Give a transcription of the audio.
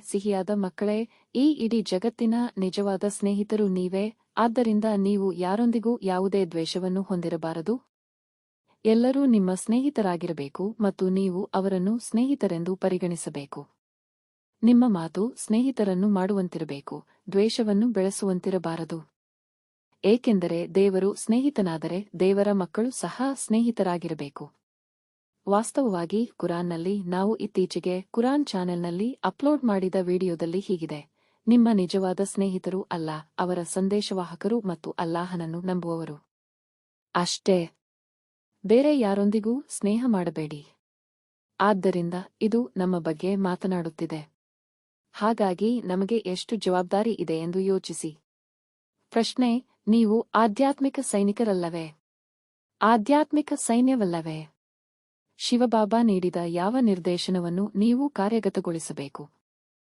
ಸಿಹಿಯಾದ ಮಕ್ಕಳೇ, ಈ ಇಡೀ ಜಗತ್ತಿನ ನಿಜವಾದ ಸ್ನೇಹಿತರು ನೀವೇ, ಆದ್ದರಿಂದ ನೀವು ಯಾರೊಂದಿಗೂ ಯಾವುದೇ ದ್ವೇಷವನ್ನು ಹೊಂದಿರಬಾರದು. ಎಲ್ಲರೂ ನಿಮ್ಮ ಸ್ನೇಹಿತರಾಗಿರಬೇಕು ಮತ್ತು ನೀವು ಅವರನ್ನು ಸ್ನೇಹಿತರೆಂದು ಪರಿಗಣಿಸಬೇಕು. ನಿಮ್ಮ ಮಾತು ಸ್ನೇಹಿತರನ್ನು ಮಾಡುವಂತಿರಬೇಕು, ದ್ವೇಷವನ್ನು ಬೆಳೆಸುವಂತಿರಬಾರದು. ಏಕೆಂದರೆ ದೇವರು ಸ್ನೇಹಿತನಾದರೆ ದೇವರ ಮಕ್ಕಳು ಸಹ ಸ್ನೇಹಿತರಾಗಿರಬೇಕು. ವಾಸ್ತವವಾಗಿ ಕುರಾನ್ನಲ್ಲಿ ನಾವು ಇತ್ತೀಚೆಗೆ ಕುರಾನ್ ಚಾನೆಲ್ನಲ್ಲಿ ಅಪ್ಲೋಡ್ ಮಾಡಿದ ವಿಡಿಯೋದಲ್ಲಿ ಹೀಗಿದೆ. ನಿಮ್ಮ ನಿಜವಾದ ಸ್ನೇಹಿತರು ಅಲ್ಲ, ಅವರ ಸಂದೇಶವಾಹಕರು ಮತ್ತು ಅಲ್ಲಾಹನನ್ನು ನಂಬುವವರು. ಅಷ್ಟೇ. ಬೇರೆ ಯಾರೊಂದಿಗೂ ಸ್ನೇಹ ಮಾಡಬೇಡಿ. ಆದ್ದರಿಂದ ಇದು ನಮ್ಮ ಬಗ್ಗೆ ಮಾತನಾಡುತ್ತಿದೆ. ಹಾಗಾಗಿ ನಮಗೆ ಎಷ್ಟು ಜವಾಬ್ದಾರಿ ಇದೆ ಎಂದು ಯೋಚಿಸಿ. ಪ್ರಶ್ನೆ, ನೀವು ಆಧ್ಯಾತ್ಮಿಕ ಸೈನಿಕರಲ್ಲವೇ? ಆಧ್ಯಾತ್ಮಿಕ ಸೈನ್ಯವಲ್ಲವೇ? ಶಿವಬಾಬಾ ನೀಡಿದ ಯಾವ ನಿರ್ದೇಶನವನ್ನು ನೀವು ಕಾರ್ಯಗತಗೊಳಿಸಬೇಕು?